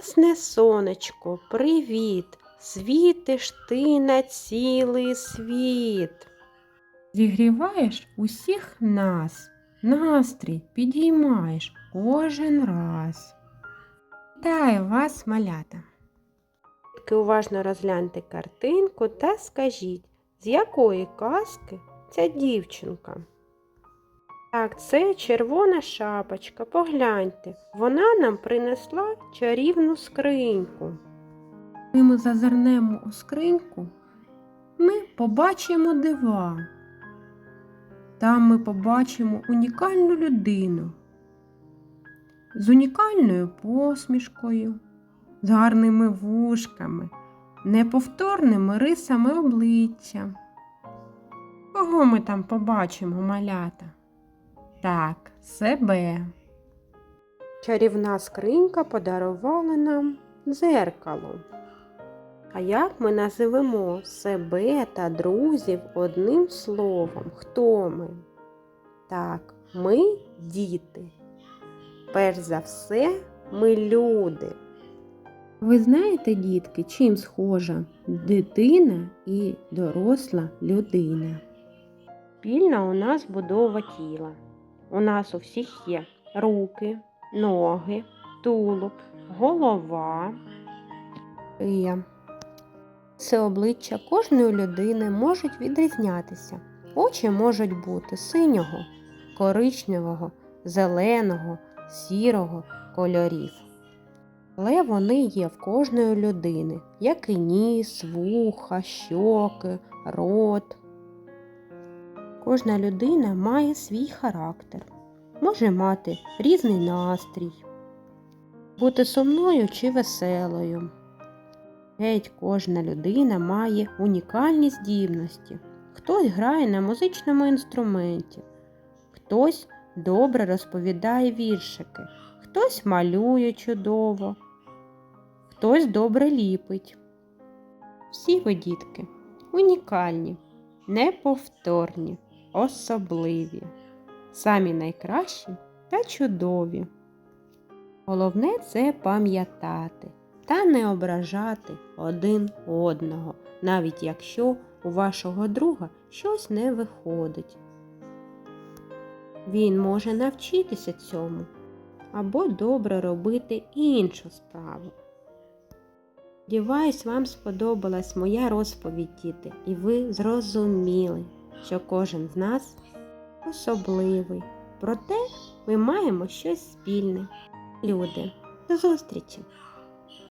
Ясне сонечко, привіт, світиш ти на цілий світ. Зігріваєш усіх нас, настрій підіймаєш кожен раз. Вітаю вас, малята. Тільки уважно розгляньте картинку та скажіть, з якої казки ця дівчинка. Так, це червона шапочка. Погляньте, вона нам принесла чарівну скриньку. Коли ми зазирнемо у скриньку, ми побачимо дива. Там ми побачимо унікальну людину з унікальною посмішкою, з гарними вушками, неповторними рисами обличчя. Кого ми там побачимо, малята? Так, себе. Чарівна скринька подарувала нам дзеркало. А як ми називемо себе та друзів одним словом? Хто ми? Так, ми діти. Перш за все, ми люди. Ви знаєте, дітки, чим схожа дитина і доросла людина? Спільна у нас будова тіла. У нас у всіх є руки, ноги, тулуб, голова. Це обличчя кожної людини можуть відрізнятися. Очі можуть бути синього, коричневого, зеленого, сірого кольорів. Але вони є в кожної людини, як і ніс, вуха, щоки, рот. Кожна людина має свій характер, може мати різний настрій, бути сумною чи веселою. Геть кожна людина має унікальні здібності. Хтось грає на музичному інструменті, хтось добре розповідає віршики, хтось малює чудово, хтось добре ліпить. Всі ви, дітки, унікальні, неповторні, особливі, самі найкращі та чудові. Головне це пам'ятати та не ображати один одного, навіть якщо у вашого друга щось не виходить. Він може навчитися цьому або добре робити іншу справу. Сподіваюсь, вам сподобалась моя розповідь, діти, і ви зрозуміли, що кожен з нас особливий. Проте ми маємо щось спільне. Люди, до зустрічі!